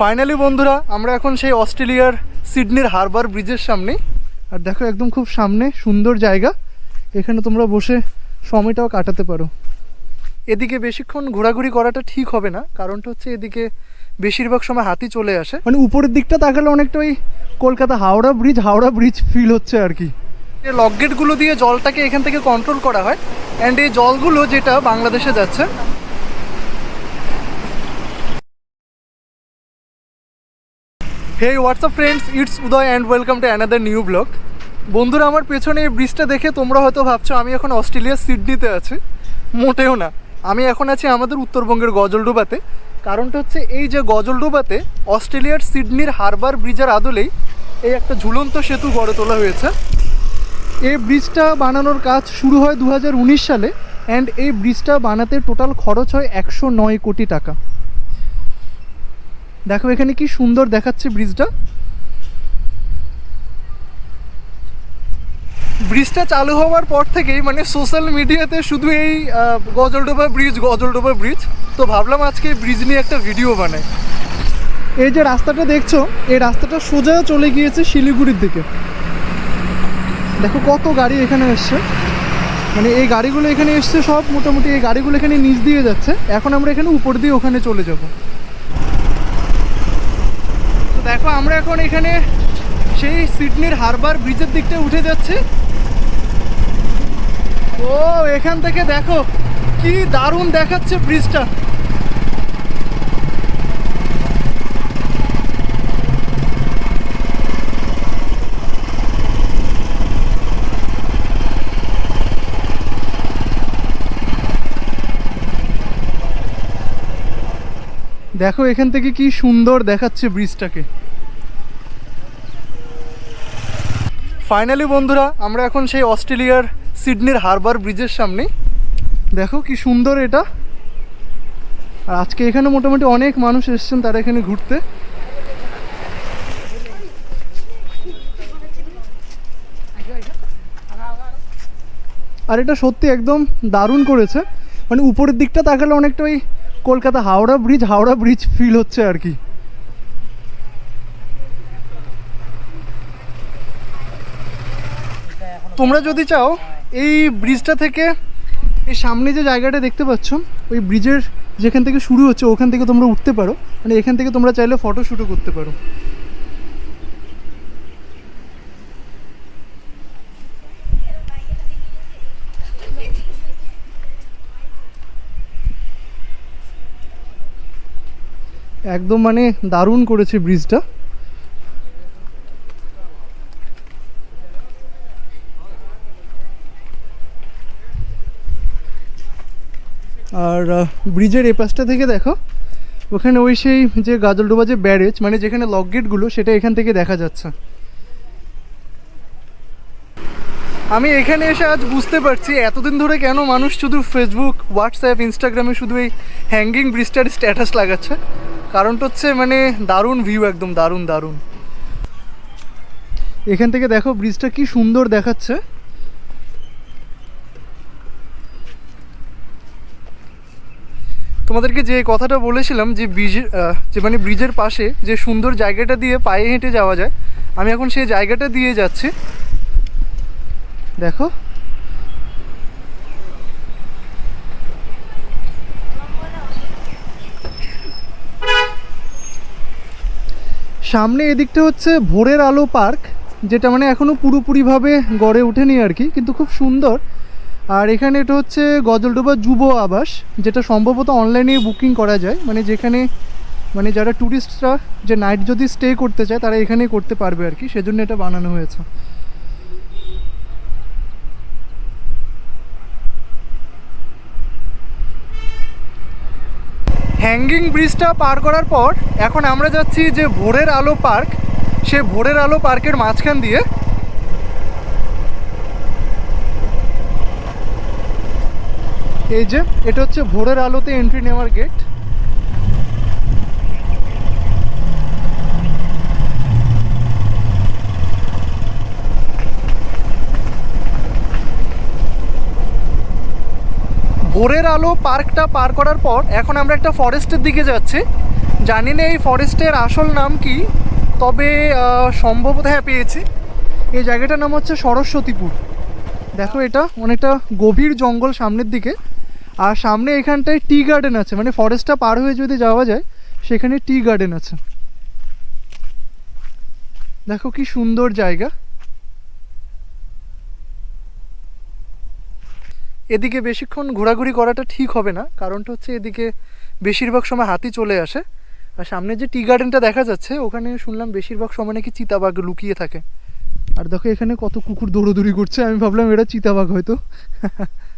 Finally বন্ধুরা, আমরা এখন সেই অস্ট্রেলিয়ার সিডনির হারবার ব্রিজের সামনে। আর দেখো, একদম খুব সামনে, সুন্দর জায়গা। এখানে তোমরা বসে সময়টাও কাটাতে পারো। এদিকে বেশিক্ষণ ঘোরাঘুরি করাটা ঠিক হবে না, কারণটা হচ্ছে এদিকে বেশিরভাগ সময় হাতি চলে আসে। মানে উপরের দিকটা তাকালে অনেকটা ওই Kolkata Howrah bridge Howrah bridge feel হচ্ছে আর কি। লকগেটগুলো দিয়ে জলটাকে এখান থেকে কন্ট্রোল করা হয়। অ্যান্ড এই জলগুলো যেটা বাংলাদেশে যাচ্ছে hey what's up friends it's Uday and welcome to another new blog বন্ধুরা, আমার পেছনে এই ব্রিজটা দেখে তোমরা হয়তো ভাবছ, আমি এখন অস্ট্রেলিয়ার সিডনিতে আছি। মোটেও না। আমি এখন আছি আমাদের উত্তরবঙ্গের গজলডোবাতে। কারণটা হচ্ছে, এই যে গজলডোবাতে অস্ট্রেলিয়ার সিডনির হারবার ব্রিজের আদলেই এই একটা ঝুলন্ত সেতু গড়ে তোলা হয়েছে। এই ব্রিজটা বানানোর কাজ শুরু হয় দু হাজার উনিশ সালে অ্যান্ড এই ব্রিজটা বানাতে টোটাল খরচ হয় একশো নয় কোটি টাকা। দেখো এখানে কি সুন্দর দেখাচ্ছে ব্রিজটা। ব্রিজটা চালু হওয়ার পর থেকেই মানে সোশ্যাল মিডিয়াতে শুধু এই গজলডোবা ব্রিজ গজলডোবা ব্রিজ। তো ভাবলাম আজকে ব্রিজ নিয়ে একটা ভিডিও বানাই। এই যে রাস্তাটা দেখছ, এই রাস্তাটা সোজা চলে গিয়েছে শিলিগুড়ির দিকে। দেখো কত গাড়ি এখানে এসছে। মানে এই গাড়িগুলো এখানে এসছে সব, মোটামুটি এই গাড়িগুলো এখানে নিচ দিয়ে যাচ্ছে। এখন আমরা এখানে উপর দিয়ে ওখানে চলে যাব। তো আমরা এখন এখানে সেই সিডনির হারবার ব্রিজের দিকটা উঠে যাচ্ছি। ও, এখান থেকে দেখো, কি দারুণ দেখাচ্ছে ব্রিজটা। দেখো, এখান থেকে কি সুন্দর দেখাচ্ছে ব্রিজটাকে। ফাইনালি বন্ধুরা, আমরা এখন সেই অস্ট্রেলিয়ার সিডনির হারবার ব্রিজের সামনে। দেখো কি সুন্দর এটা। আর আজকে এখানে মোটামুটি অনেক মানুষ এসছেন তারা এখানে ঘুরতে। আর এটা সত্যি একদম দারুণ করেছে। মানে উপরের দিকটা তাকালে অনেকটা ওই Kolkata Howrah bridge Howrah bridge feel হচ্ছে আর কি। তোমরা যদি চাও, এই ব্রিজটা থেকে এই সামনে যে জায়গাটা দেখতে পাচ্ছ, ওই ব্রিজের যেখান থেকে শুরু হচ্ছে, ওখান থেকে তোমরা উঠতে পারো। মানে এখান থেকে তোমরা চাইলে ফটো শ্যুটও করতে পারো। একদম মানে দারুণ করেছে ব্রিজটা আর ব্রিজের এপাশটা থেকে দেখো, ওখানে ওই সেই যে গাজলডোবা যে ব্যারেজ মানে যেখানে লক গেটগুলো সেটা এখান থেকে দেখা যাচ্ছে। আমি এখানে এসে আজ বুঝতে পারছি এতদিন ধরে কেন মানুষ শুধু ফেসবুক হোয়াটসঅ্যাপ ইনস্টাগ্রামে শুধু এই হ্যাঙ্গিং ব্রিজটার স্ট্যাটাস লাগাচ্ছে। কারণটা হচ্ছে মানে দারুণ ভিউ একদম, দারুণ দারুণ। এখান থেকে দেখো ব্রিজটা কি সুন্দর দেখাচ্ছে। তোমাদেরকে যে কথাটা বলেছিলাম যে ব্রিজের যে মানে ব্রিজের পাশে যে সুন্দর জায়গাটা দিয়ে পায়ে হেঁটে যাওয়া যায়, আমি এখন সেই জায়গাটা দিয়ে যাচ্ছি। দেখো। সামনে এদিকটা হচ্ছে ভোরের আলো পার্ক, যেটা মানে এখনও পুরোপুরিভাবে গড়ে ওঠেনি আর কি, কিন্তু খুব সুন্দর। আর এখানে এটা হচ্ছে গজলডোবা যুব আবাস, যেটা সম্ভবত অনলাইনে বুকিং করা যায়। মানে যেখানে মানে যারা ট্যুরিস্টরা যে নাইট যদি স্টে করতে চায়, তারা এখানেই করতে পারবে আর কি। সেজন্য এটা বানানো হয়েছে। হ্যাঙ্গিং ব্রিজটা পার করার পর, এখন আমরা যাচ্ছি যে ভোরের আলো পার্ক। সে ভোরের আলো পার্কের মাঝখান দিয়ে এই যে, এটা হচ্ছে ভোরের আলোতে এন্ট্রি নেওয়ার গেট ভোরের আলো পার্কটা পার করার পর এখন আমরা একটা ফরেস্টের দিকে যাচ্ছি। জানি না এই ফরেস্টের আসল নাম কি, তবে সম্ভবত হ্যাঁ পেয়েছি। এই জায়গাটার নাম হচ্ছে সরস্বতীপুর। দেখো এটা, অনেকটা গভীর জঙ্গল সামনের দিকে। আর সামনে এখানটায় টি গার্ডেন আছে মানে ফরেস্টটা পার হয়ে যদি যাওয়া যায়, সেখানে টি গার্ডেন আছে। দেখো কি সুন্দর জায়গা। এদিকে বেশিক্ষণ ঘোরাঘুরি করাটা ঠিক হবে না, কারণটা হচ্ছে এদিকে বেশিরভাগ সময় হাতি চলে আসে। আর সামনে যে টি গার্ডেনটা দেখা যাচ্ছে, ওখানে শুনলাম বেশিরভাগ সময় নাকি চিতাবাঘ লুকিয়ে থাকে। আর দেখো এখানে কত কুকুর দৌড়োদৌড়ি করছে, আমি ভাবলাম এটা চিতাবাঘ হয়তো।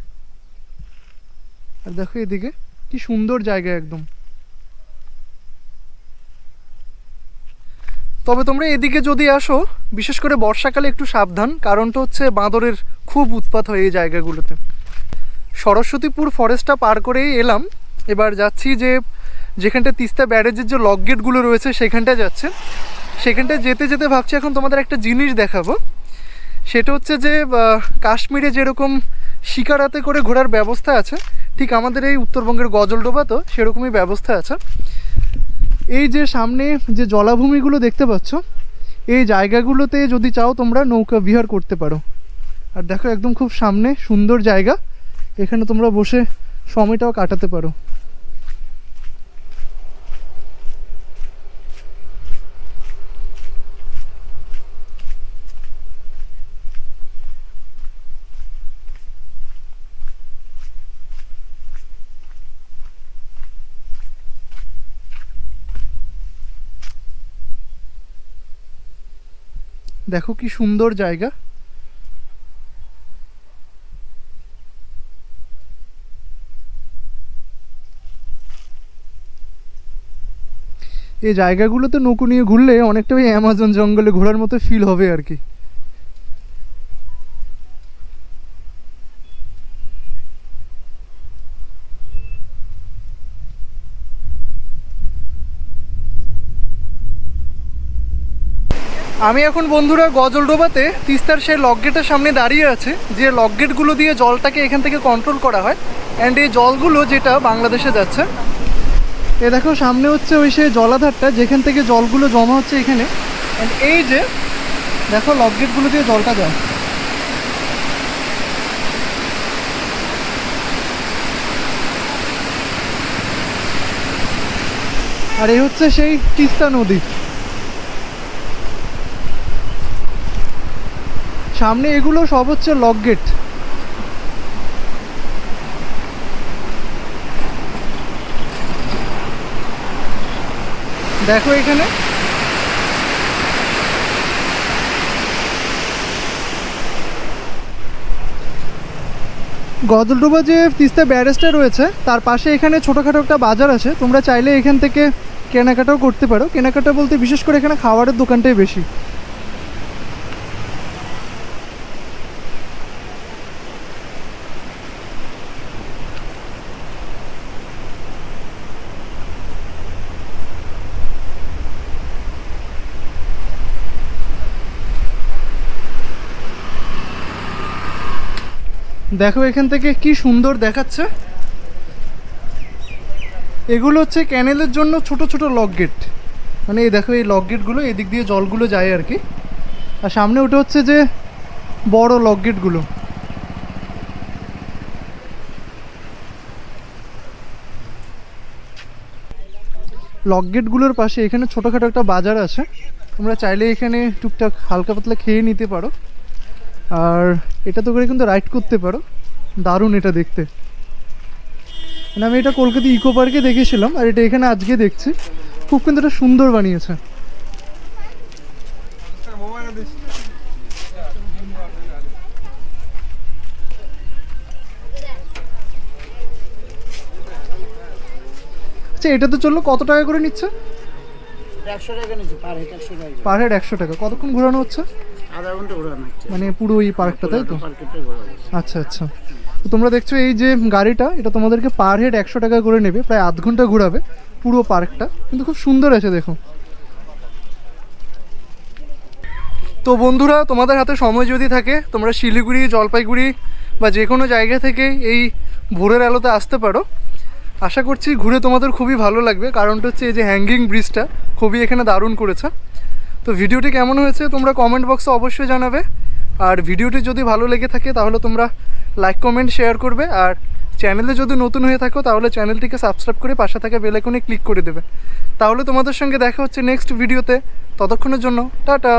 আর দেখো এদিকে, কি সুন্দর জায়গা একদম। তবে তোমরা এদিকে যদি আসো, বিশেষ করে বর্ষাকালে একটু সাবধান, কারণটা হচ্ছে বাঁদরের খুব উৎপাত হয় এই জায়গাগুলোতে। সরস্বতীপুর ফরেস্টটা পার করেই এলাম। এবার যাচ্ছি যে যেখানটা তিস্তা ব্যারেজের যে লক গেটগুলো রয়েছে সেখানটা যাচ্ছে। সেখানটা যেতে যেতে ভাবছি এখন তোমাদের একটা জিনিস দেখাবো। সেটা হচ্ছে যে কাশ্মীরে যেরকম শিকারাতে করে ঘোরার ব্যবস্থা আছে, ঠিক আমাদের এই উত্তরবঙ্গের গজলডোবাতেও সেরকমই ব্যবস্থা আছে। এই যে সামনে যে জলাভূমিগুলো দেখতে পাচ্ছ, এই জায়গাগুলোতে যদি চাও তোমরা নৌকা বিহার করতে পারো। আর দেখো একদম খুব সামনে সুন্দর জায়গা, এখানে তোমরা বসে সময়টাও কাটাতে পারো। দেখো কি সুন্দর জায়গা। এই জায়গাগুলোতে নৌকো নিয়ে ঘুরলে অনেকটা ওই অ্যামাজন জঙ্গলে ঘোরার মতো ফিল হবে আর কি। আমি এখন বন্ধুরা গজলডোবাতে তিস্তার সেই লক গেটের সামনে দাঁড়িয়ে আছে, যে লক গেটগুলো দিয়ে জলটাকে এখান থেকে কন্ট্রোল করা হয় অ্যান্ড এই জলগুলো যেটা বাংলাদেশে যাচ্ছে। এ দেখো, সামনে হচ্ছে ওই সেই জলাধারটা, যেখান থেকে জলগুলো জমা হচ্ছে এখানে। অ্যান্ড এই যে, দেখো লক গেটগুলো দিয়ে জলটা যায়। আর এই হচ্ছে সেই তিস্তা নদী। সামনে এগুলো সব হচ্ছে লক গেট দেখো এখানে। গদলডোবা যে তিস্তা ব্যারেজটা রয়েছে, তার পাশে এখানে ছোটোখাটো একটা বাজার আছে। তোমরা চাইলে এখান থেকে কেনাকাটাও করতে পারো। কেনাকাটা বলতে বিশেষ করে এখানে খাবারের দোকানটাই বেশি। দেখো এখান থেকে কি সুন্দর দেখাচ্ছে। এগুলো হচ্ছে ক্যানেলের জন্য ছোট ছোট লক গেট। মানে এই দেখো এই লক গেটগুলো, এদিক দিয়ে জলগুলো যায় আর কি। আর সামনে ওটা হচ্ছে যে বড় লক গেটগুলো। লক গেটগুলোর পাশে এখানে ছোটোখাটো একটা বাজার আছে। তোমরা চাইলে এখানে টুকটাক হালকা পাতলা খেয়ে নিতে পারো। আর এটা তো করে কিন্তু রাইড করতে পারো। দারুণ এটা দেখতে। মানে আমি এটা কলকাতা ইকো পার্কে দেখেছিলাম আর এটা এখানে আজকে দেখছি। খুব কিন্তু এটা সুন্দর বানিয়েছে। আচ্ছা এটা তো চলল কত টাকা করে নিচ্ছে? পার হেড একশো টাকা। কতক্ষণ ঘোরানো হচ্ছে? আধা ঘণ্টা মানে পুরো এই পার্কটা তাই তো? আচ্ছা আচ্ছা। তো তোমরা দেখছ এই যে গাড়িটা এটা তোমাদেরকে পার হেড একশো টাকা করে নেবে প্রায় আধ ঘণ্টা ঘোরাবে পুরো পার্কটা কিন্তু খুব সুন্দর আছে দেখো। তো বন্ধুরা তোমাদের হাতে সময় যদি থাকে তোমরা শিলিগুড়ি জলপাইগুড়ি বা যে কোনো জায়গা থেকে এই ভোরের আলোতে আসতে পারো। আশা করছি ঘুরে তোমাদের খুবই ভালো লাগবে। কারণটা হচ্ছে এই যে হ্যাঙ্গিং ব্রিজটা খুবই এখানে দারুণ করেছে। তো ভিডিওটি কেমন হয়েছে তোমরা কমেন্ট বক্সে অবশ্যই জানাবে। আর ভিডিওটি যদি ভালো লেগে থাকে তাহলে তোমরা লাইক কমেন্ট শেয়ার করবে। আর চ্যানেলে যদি নতুন হয়ে থাকো তাহলে চ্যানেলটিকে সাবস্ক্রাইব করে পাশে থাকা বেলাইকনে ক্লিক করে দেবে। তাহলে তোমাদের সঙ্গে দেখা হচ্ছে নেক্সট ভিডিওতে ততক্ষণের জন্য, টাটা!